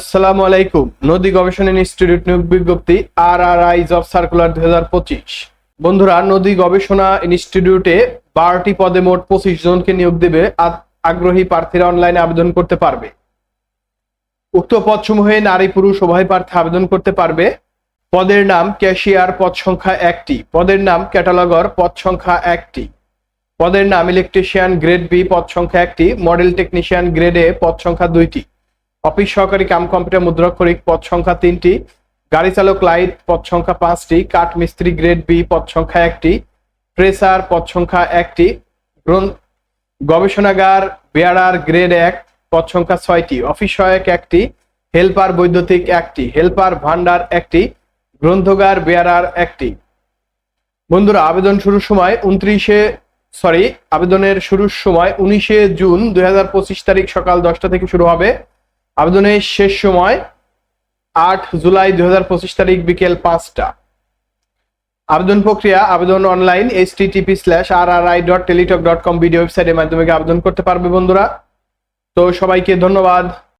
আসসালামু আলাইকুম, নদী গবেষণা ইনস্টিটিউট নিয়োগ বিজ্ঞপ্তি R R I job circular দুই বন্ধুরা, নদী গবেষণা ইনস্টিটিউটে বারোটি পদে মোট পঁচিশ জনকে নিয়োগ দেবে আগ্রহী প্রার্থীরা অনলাইনে আবেদন করতে পারবে। উক্ত পদসমূহে নারী, পুরুষ, উভয় প্রার্থী আবেদন করতে পারবে। পদের নাম ক্যাশিয়ার পদ সংখ্যা একটি, পদের নাম ক্যাটালগর পদ সংখ্যা একটি, পদের নাম ইলেকট্রিশিয়ান গ্রেড বি পদ সংখ্যা একটি, মডেল টেকনিশিয়ান গ্রেড এ পদ সংখ্যা দুইটি। অফিস সহকারী কাম কম্পিউটার মুদ্রাক্ষরিক পদ সংখ্যা তিনটি, গাড়ি চালক লাইট পদ সংখ্যা পাঁচটি, কাঠ মিস্ত্রি গ্রেড বি পদ সংখ্যা একটি, প্রেসার পদ সংখ্যা একটি গবেষণাগার বেয়ারার গ্রেড এক পদ সংখ্যা ছয়টি, অফিস সহায়ক একটি, হেল্পার বৈদ্যুতিক একটি, হেল্পার ভান্ডার একটি, গ্রন্থগার বেয়ারার একটি। বন্ধুরা, আবেদন শুরুর সময় উনত্রিশে সরি আবেদনের শুরুর সময় উনিশে জুন দু হাজার পঁচিশ তারিখ সকাল দশটা থেকে শুরু হবে। আবেদনের শেষ সময় আট জুলাই দু হাজার পঁচিশ তারিখ বিকেল পাঁচটা। আবেদন প্রক্রিয়া, আবেদন online H TP slash R R I dot Teletalk dot com video ওয়েবসাইটের মাধ্যমে আবেদন করতে পারবে বন্ধুরা। তো সবাইকে ধন্যবাদ।